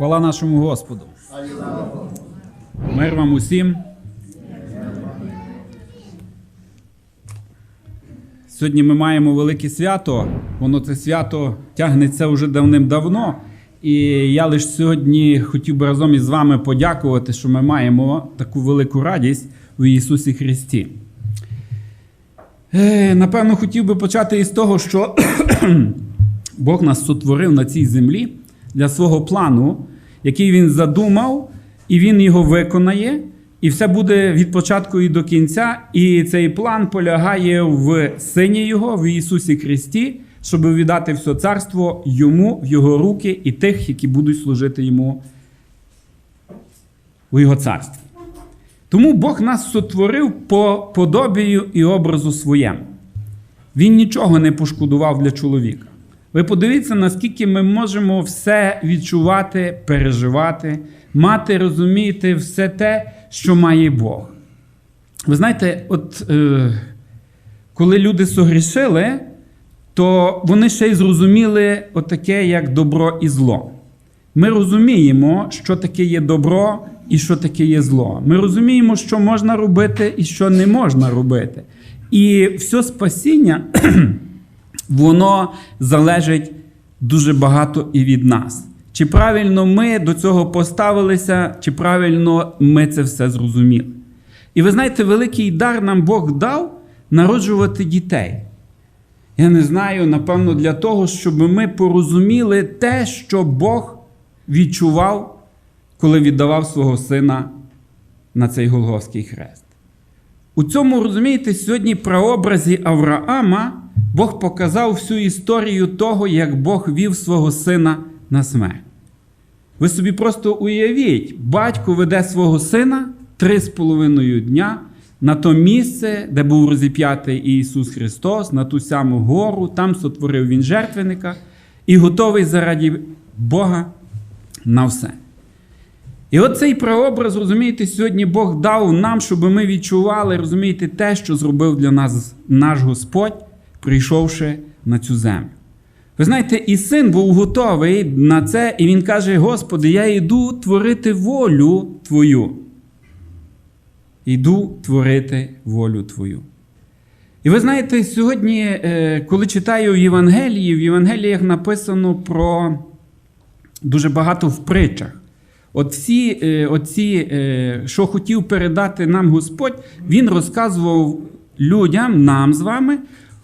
Хвала нашому Господу. Мир вам усім. Сьогодні ми маємо велике свято. Воно це свято тягнеться вже давним-давно. І я лише сьогодні хотів би разом із вами подякувати, що ми маємо таку велику радість у Ісусі Христі. Е, Напевно, хотів би почати із того, що Бог нас сотворив на цій землі для свого плану, який Він задумав, і Він його виконає. І все буде від початку і до кінця. І цей план полягає в Сині Його, в Ісусі Христі, щоб віддати все царство йому в Його руки і тих, які будуть служити йому у Його царстві. Тому Бог нас сотворив по подобію і образу своєму. Він нічого не пошкодував для чоловіка. Ви подивіться, наскільки ми можемо все відчувати, переживати, мати, розумієте, все те, що має Бог. Ви знаєте, от е, коли люди согрішили, то вони ще й зрозуміли отаке, як добро і зло. Ми розуміємо, що таке є добро і що таке є зло. Ми розуміємо, що можна робити і що не можна робити. І все спасіння, воно залежить дуже багато і від нас. Чи правильно ми до цього поставилися, чи правильно ми це все зрозуміли. І ви знаєте, великий дар нам Бог дав народжувати дітей. Я не знаю, напевно, для того, щоб ми порозуміли те, що Бог відчував, коли віддавав свого сина на цей Голгофський хрест. У цьому, розумієте, сьогодні прообразі Авраама Бог показав всю історію того, як Бог вів свого сина на смерть. Ви собі просто уявіть, батько веде свого сина три з половиною дня на то місце, де був розіп'ятий Ісус Христос, на ту саму гору, там сотворив Він жертвенника і готовий заради Бога на все. І от цей прообраз, розумієте, сьогодні Бог дав нам, щоб ми відчували, розумієте, те, що зробив для нас наш Господь, прийшовши на цю землю. Ви знаєте, і син був готовий на це, і він каже: Господи, я йду творити волю Твою. Йду творити волю Твою. І ви знаєте, сьогодні, е, коли читаю в Євангелії, в Євангеліях написано про дуже багато в притчах. От всі е, оці, е, що хотів передати нам Господь, Він розказував людям, нам з вами,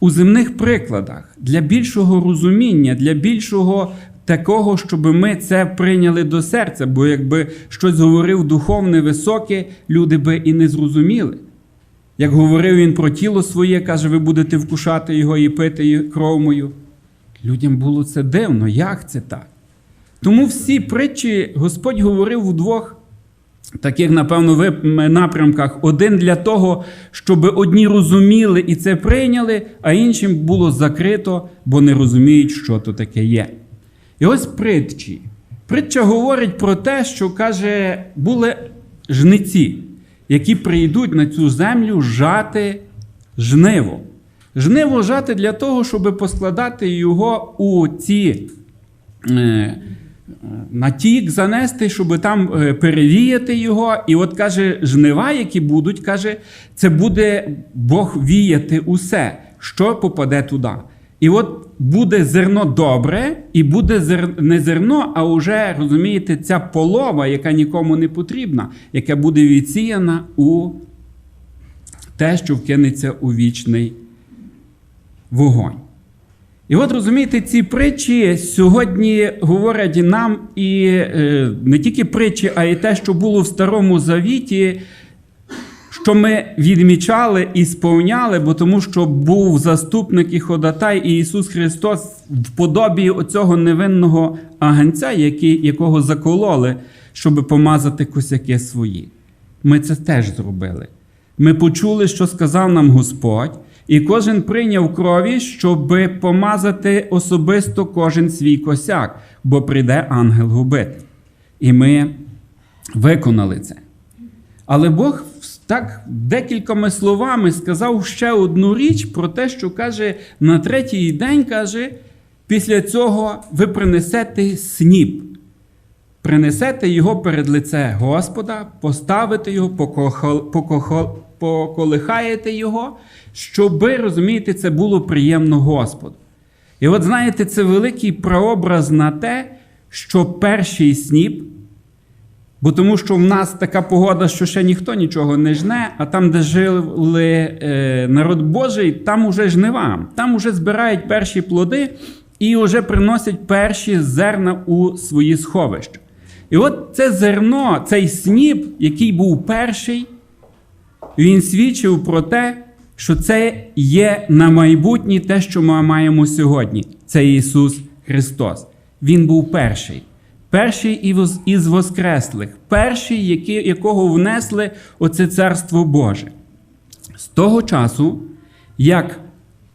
у земних прикладах для більшого розуміння, для більшого такого, щоб ми це прийняли до серця. Бо якби щось говорив духовне, високе, люди би і не зрозуміли. Як говорив він про тіло своє, каже, ви будете вкушати його і пити кров мою. Людям було це дивно, як це так? Тому всі притчі Господь говорив у двох таких, напевно, напрямках: один для того, щоб одні розуміли і це прийняли, а іншим було закрито, бо не розуміють, що то таке є. І ось притчі. Притча говорить про те, що каже, були жниці, які прийдуть на цю землю жати жниво. Жниво жати для того, щоб поскладати його у ці. Натік занести, щоб там е, перевіяти його. І от каже, жнива, які будуть, каже, це буде Бог віяти усе, що попаде туди. І от буде зерно добре, і буде зер... не зерно, а вже, розумієте, ця полова, яка нікому не потрібна, яка буде відсіяна у те, що вкинеться у вічний вогонь. І от розумієте, ці притчі сьогодні говорять нам і е, не тільки притчі, а й те, що було в Старому Завіті, що ми відмічали і сповняли, бо тому що був заступник і ходатай і Ісус Христос в подобі оцього невинного агенця, який, якого закололи, щоб помазати косяки свої. Ми це теж зробили. Ми почули, що сказав нам Господь. І кожен прийняв крові, щоб помазати особисто кожен свій косяк, бо прийде ангел губити. І ми виконали це. Але Бог так декількома словами сказав ще одну річ про те, що каже, на третій день каже, після цього ви принесете сніп. принесете його перед лице Господа, поставите його, покохол- покохол- поколихаєте його, щоби, розумієте, це було приємно Господу. І от знаєте, це великий прообраз на те, що перший сніп, бо тому що в нас така погода, що ще ніхто нічого не жне, а там, де жили е, народ Божий, там уже жнива, там уже збирають перші плоди і вже приносять перші зерна у свої сховища. І от це зерно, цей сніп, який був перший, він свідчив про те, що це є на майбутнє те, що ми маємо сьогодні. Це Ісус Христос. Він був перший. Перший із- Воскреслих, перший, якого внесли оце Царство Боже. З того часу, як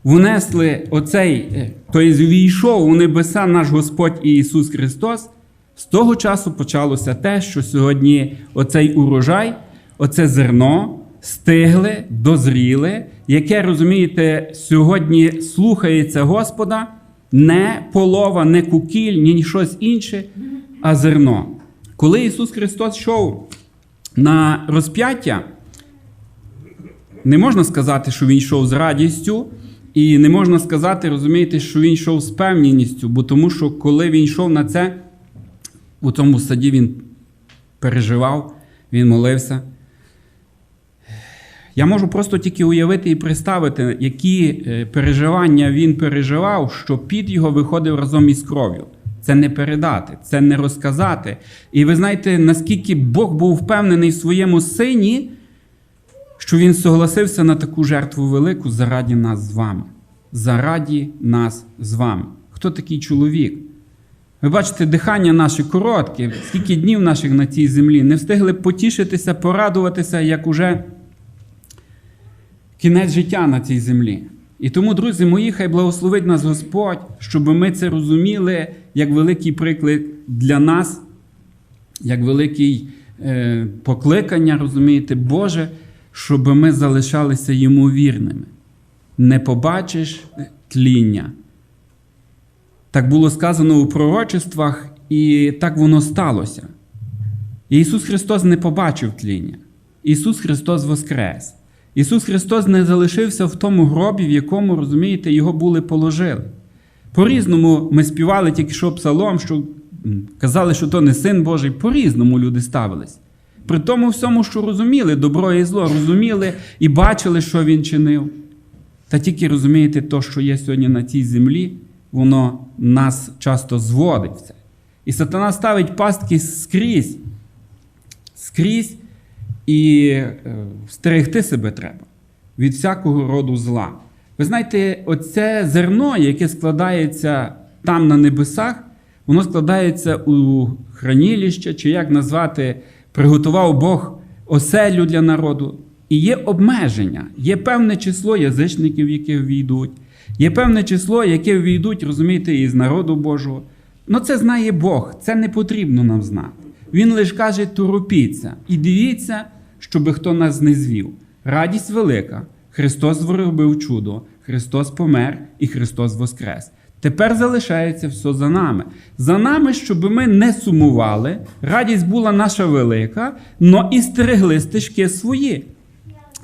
внесли оцей, е, тобто війшов у небеса наш Господь Ісус Христос, з того часу почалося те, що сьогодні оцей урожай, оце зерно стигле, дозріле, яке, розумієте, сьогодні слухається Господа, не полова, не кукіль, ні щось інше, а зерно. Коли Ісус Христос йшов на розп'яття, не можна сказати, що він йшов з радістю, і не можна сказати, розумієте, що він йшов з певністю, бо тому що коли він йшов на це, у цьому саді він переживав, він молився. Я можу просто тільки уявити і представити, які е, переживання він переживав, що під його виходив разом із кров'ю. Це не передати, це не розказати. І ви знаєте, наскільки Бог був впевнений в своєму сині, що він согласився на таку жертву велику заради нас з вами. Заради нас з вами. Хто такий чоловік? Ви бачите, дихання наше коротке, скільки днів наших на цій землі не встигли потішитися, порадуватися, як уже кінець життя на цій землі. І тому, друзі мої, хай благословить нас Господь, щоб ми це розуміли як великий приклад для нас, як великий е, покликання, розумієте, Боже, щоб ми залишалися йому вірними. Не побачиш тління. Так було сказано у пророчествах, і так воно сталося. Ісус Христос не побачив тління. Ісус Христос воскрес. Ісус Христос не залишився в тому гробі, в якому, розумієте, його були положили. По-різному ми співали тільки що псалом, що казали, що то не син Божий. По-різному люди ставились. При тому всьому, що розуміли добро і зло, розуміли і бачили, що він чинив. Та тільки розумієте, то, що є сьогодні на цій землі, воно нас часто зводить. І сатана ставить пастки скрізь. Скрізь і е, стерегти себе треба від всякого роду зла. Ви знаєте, оце зерно, яке складається там на небесах, воно складається у хранилище, чи як назвати, приготував Бог оселю для народу. І є обмеження, є певне число язичників, які війдуть, є певне число, яке війдуть, розумієте, із народу Божого. Ну це знає Бог, це не потрібно нам знати. Він лише каже: торопіться і дивіться, щоби хто нас не звів. Радість велика. Христос зробив чудо, Христос помер і Христос воскрес. Тепер залишається все за нами. За нами, щоб ми не сумували, радість була наша велика, но і стерегли стежки свої.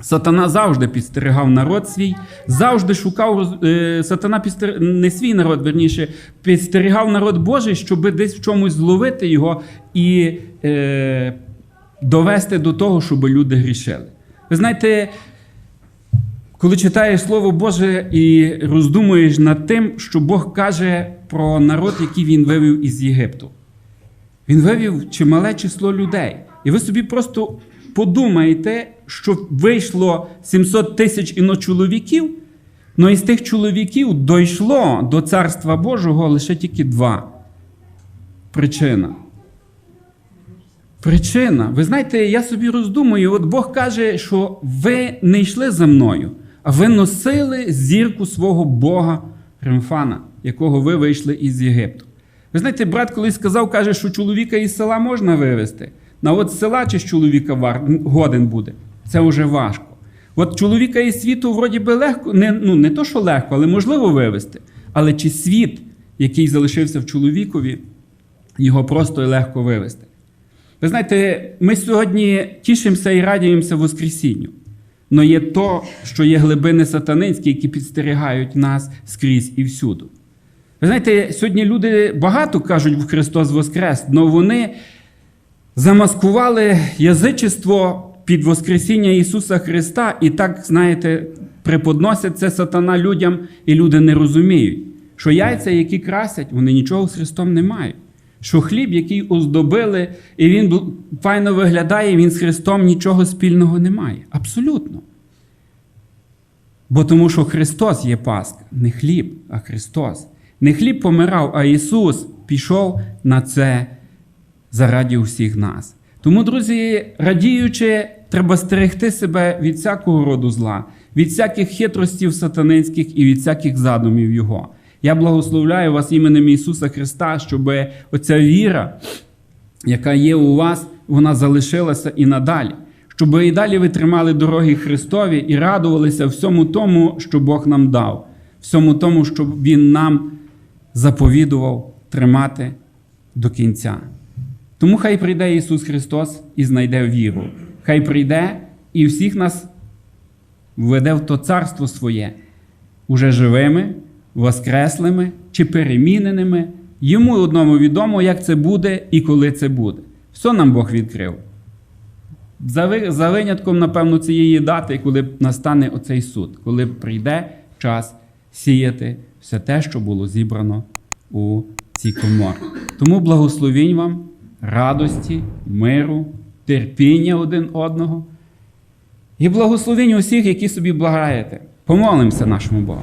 Сатана завжди підстерігав народ свій, завжди шукав е, сатана підстер... не свій народ, верніше, підстерігав народ Божий, щоб десь в чомусь зловити його і е, довести до того, щоб люди грішили. Ви знаєте, коли читаєш Слово Боже і роздумуєш над тим, що Бог каже про народ, який він вивів із Єгипту. Він вивів чимале число людей. І ви собі просто подумаєте, що вийшло 700 тисяч іно чоловіків, але із тих чоловіків дійшло до Царства Божого лише тільки два. Причина. Причина. Ви знаєте, я собі роздумую, от Бог каже, що ви не йшли за мною, а ви носили зірку свого Бога Ремфана, якого ви вийшли із Єгипту. Ви знаєте, брат колись сказав, каже, що чоловіка із села можна вивезти. На от села чи з чоловіка годен буде. Це вже важко. От чоловіка із світу, вроді би, легко, не, ну не то, що легко, але можливо вивезти. Але чи світ, який залишився в чоловікові, його просто і легко вивести. Ви знаєте, ми сьогодні тішимося і радіємося Воскресінню. Но є то, що є глибини сатанинські, які підстерігають нас скрізь і всюду. Ви знаєте, сьогодні люди багато кажуть в Христос Воскрес, але вони замаскували язичество під Воскресіння Ісуса Христа і так, знаєте, преподносять це сатана людям, і люди не розуміють, що яйця, які красять, вони нічого з Христом не мають. Що хліб, який оздобили, і він файно виглядає, він з Христом нічого спільного не має. Абсолютно. Бо тому, що Христос є Пасха, не хліб, а Христос. Не хліб помирав, а Ісус пішов на це заради усіх нас. Тому, друзі, радіючи, треба стерегти себе від всякого роду зла, від всяких хитростів сатанинських і від всяких задумів Його. Я благословляю вас іменем Ісуса Христа, щоб оця віра, яка є у вас, вона залишилася і надалі. Щоб і далі ви тримали дороги Христові і радувалися всьому тому, що Бог нам дав, всьому тому, що Він нам заповідував тримати до кінця. Тому хай прийде Ісус Христос і знайде віру. Хай прийде і всіх нас введе в то царство своє, уже живими, воскреслими чи переміненими. Йому одному відомо, як це буде і коли це буде. Все нам Бог відкрив. За, ви- за винятком, напевно, цієї дати, коли настане оцей суд, коли прийде час сіяти все те, що було зібрано у цій коморі. Тому благословінь вам, радості, миру, терпіння один одного і благословінь усіх, які собі благаєте. Помолимося нашому Богу.